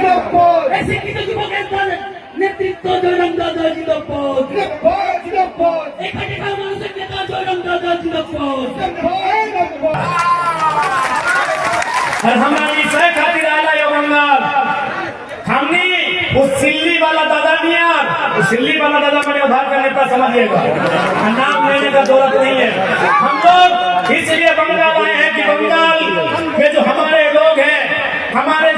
জিন্দাবাদ এই শিক্ষিত যুবকের দলের নেতৃত্ব জয়রাম দাদা জিন্দাবাদ জিন্দাবাদ জিন্দাবাদ এই খাটি খাওয়া মানুষের নেতা জয়রাম দাদা জিন্দাবাদ জিন্দাবাদ और हमारी सह खातिर आला यो बंगाल हमने उस सिल्ली वाला दादा निया उस सिल्ली वाला दादा मैंने उधार का नेता समझिएगा नाम लेने का जरूरत नहीं है हम लोग इसलिए बंगाल आए हैं कि बंगाल में जो हमारे लोग हैं हमारे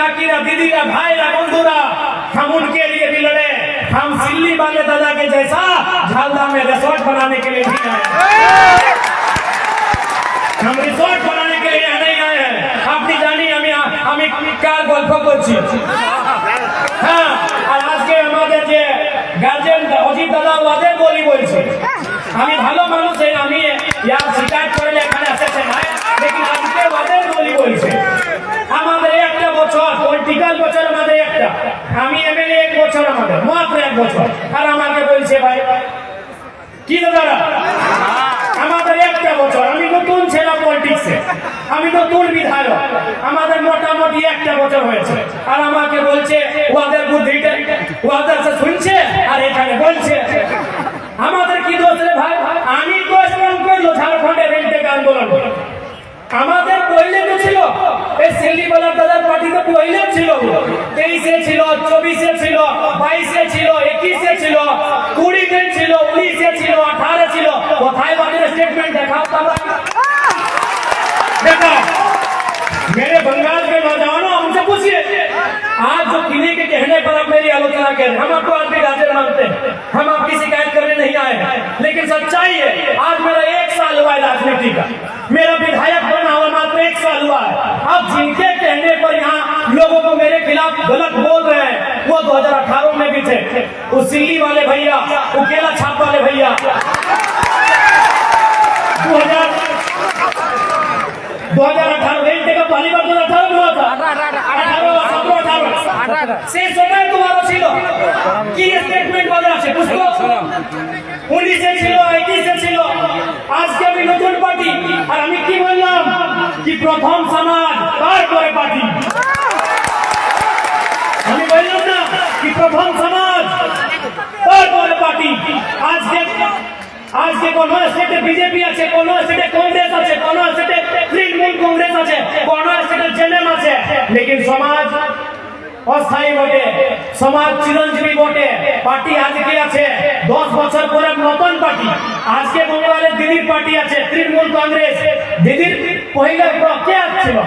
मासीरा काकीरा दीदीरा भाईरा बंधुरा हम उनके लिए भी लड़े हम सिल्ली वाले दादा के जैसा झालदा में रिसोर्ट बनाने के लिए भी आए हैं। हम রিসর্ট বানানে কে লিয়ে नहीं आए हैं আপনি জানি আমি আমি কার গল্প করছি হ্যাঁ আর আজকে আমাদের যে গার্জেন অজিত দাদা ওদের বলি বলছে আমি ভালো মানুষ এই আমি ইয়ার বলছে ভাই? কি দাদা? আমাদের একটা বছর, আমি নতুন ছেলে পলিটিক্সে আমি নতুন বিধায়ক। আমাদের মোটামুটি একটা বছর হয়েছে। আর আমাকে বলছে ওদের বুদ্ধিটা ওদের শুনছে আর এখানে বলছে। আমাদের देखो, मेरे बंगाल के नौजवानों, हमसे पूछिए। आज जो किले के कहने पर आप मेरी आलोचना कर रहे हम आपको आज भी राजे मानते हैं। हम आपकी शिकायत करने नहीं आए हैं। लेकिन सच्चाई है, आज मेरा एक साल हुआ है राजनीति का। मेरा विधायक बना हुआ मात्र एक साल हुआ है। अब जिनके कहने पर यहाँ लोगों को मेरे खिलाफ गलत बोल रहे हैं, वो 2018 में भी थे। उस सिल्ली वाले भैया সেই সময় তোমারও ছিল। কি স্টেটমেন্ট বলে আছে বুঝতো উনিশে ছিল একুশে ছিল। আজকে আমি নতুন পার্টি। আর আমি কি বললাম? কি প্রথম সমাজ তারপরে পার্টি। আমি বললাম না কি প্রথম সমাজ তারপরে পার্টি। আজকে আজকে কোন স্টেটে বিজেপি আছে কোন স্টেটে কংগ্রেস আছে কোন স্টেটে তৃণমূল কংগ্রেস আছে কোন স্টেটে জেএমএম আছে লেকিন সমাজ অস্থায়ী বটে সমাজ চিরঞ্জীবী বটে পার্টি আজকে আছে, দশ বছর পরে নতুন পার্টি। আজকে বঙ্গালে দিদির পার্টি আছে, তৃণমূল কংগ্রেস। দিদির পহিলা কে ছিল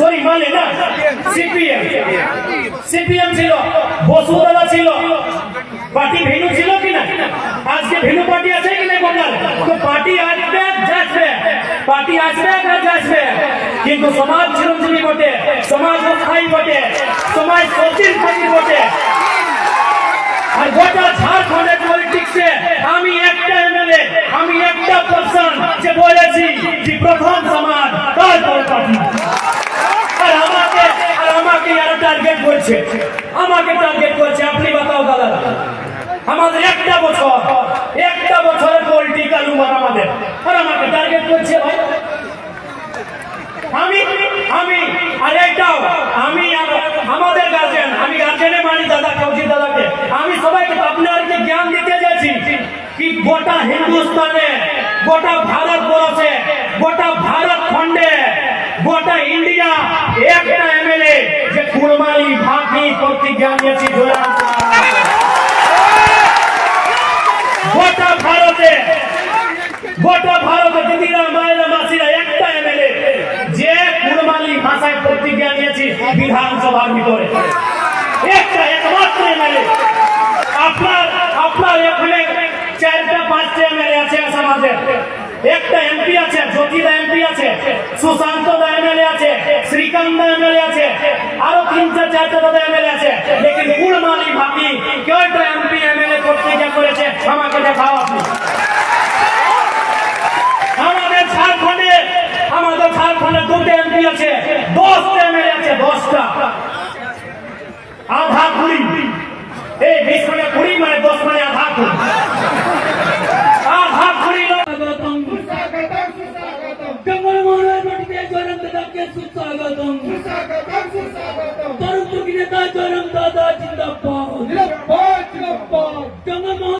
সরি মানে না? সিপিএম। সিপিএম ছিল ছিল। পার্টি ভেনু ছিল না? আজকে ভেনু পার্টি আছে না পার্টি আসবে পার্টি আসবে আর যাচ্ছে? কিন্তু সমাজ চিরঞ্জীবী বটে, সমাজ অস্থায়ী বটে, সমাজ সতীর পার্টি বটে। আর গোটা ঝাড়খণ্ডের পলিটিক্সে আমি একটা এমএলএ আমি একটা পার্সন যে বলেছি যে প্রথম সমাজ তারপর পার্টি আর আমাকে আর আমাকে যারা টার্গেট করছে, আমাকে টার্গেট করছে, আপনি বাতাও দাদা। আমাদের একটা বছর, একটা বছরের পলিটিক্যাল উমার আমাদের। আর আমাকে টার্গেট করছে ভাই আমি আমি আর একটাও আমি আর- আমাদের গার্জেন আমি গার্জেনে মানি দাদা কৌশিক দাদাকে আমি সবাইকে আপনাদেরকে জ্ঞান দিতে যাচ্ছি কি গোটা হিন্দুস্তানে, গোটা ভারত বর্ষে গোটা ভারত খণ্ডে গোটা ইন্ডিয়া, একটা এমএলএ যে কুরমালি ভাবি প্রতিজ্ঞা নিয়েছি গোটা ভারতে গোটা ভারতে দিদিরা, মায়েরা, মাসিরা, একটা এমএলএ যে কুরমালি ভাষায় প্রতিজ্ঞা নিয়েছি বিধানসভার ভিতরে। একটা, একমাত্র এমএলএ। আপনার আপনার এখানে চারটা পাঁচটা এমএলএ আছে সমাজের একটা এমপি আছে, জ্যোতিদা এমপি আছে, সুশান্ত দা এমএলএ আছে, শ্রীকান্ত দা এমএলএ আছে, আরও চার চারটা দাদা এমএলএ আছে। লেকিন কুড়মালি ভাবি, কয়টা এমপি এমএলএ প্রতিজ্ঞা করেছে আমাকে দেখাও আপনি। আমাদের ঝাড়খণ্ডে আমাদের ঝাড়খণ্ডে দুটো এমপি আছে, দশটা এমএলএ আছে, দশটা। జోరంతకే సుస్వాగతం సుస్వాగతం సుస్వాగతం తరుపు గిరితా జోరంతా దాచిందప్ప నిలప్ప నిలప్ప గంగమ్మ